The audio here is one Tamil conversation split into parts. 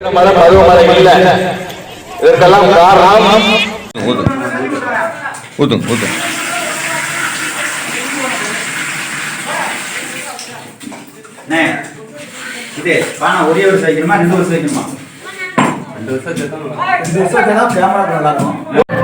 மழை பருவமழை இல்ல. இதற்கெல்லாம் காரணம் ஊதும் ஊதும் ஊதும் அண்ணே, இது பானை ஒரே வருஷம் வைக்கணுமா ரெண்டு ரெண்டு வருஷம் கேமரா நல்லா இருக்கும்.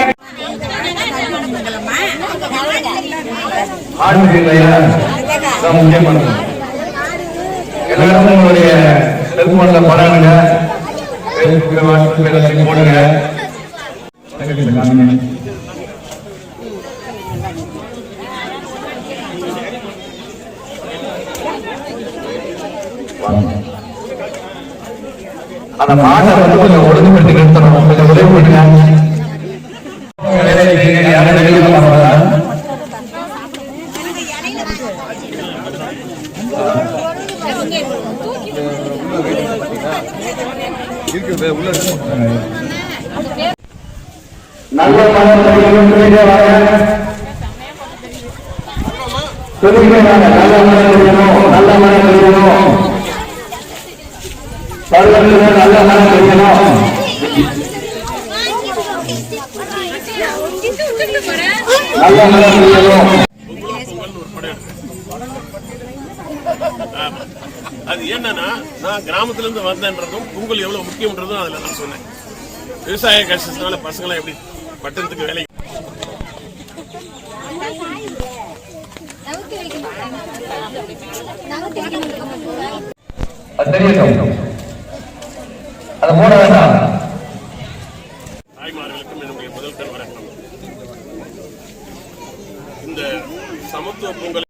முக்கியமானது எல்லாரும் உங்களுடைய செல்போன்ல படானுங்க போடுங்க அந்த மாட்டை வந்து கொஞ்சம் ஒழுங்குபடுத்தி நிறுத்தணும் கொஞ்சம் உதவி பண்ணுங்க நல்ல மனம் நல்ல மனம் தெரியணும் நல்ல மனம் தெரியணும் நல்ல மனம் அது என்னன்னா நான் கிராமத்துல இருந்து வந்தேன்றதும் பொங்கல் எவ்வளவு முக்கியம்ன்றதும் அதுல நான் சொன்னேன். விவசாய கஷ்டத்தினால பசங்களாம் எப்படி பட்டணத்துக்கு வேலை தாய்மார்களுக்கும் என்னுடைய முதல் தர வணக்கம். இந்த சமத்துவ பொங்கல்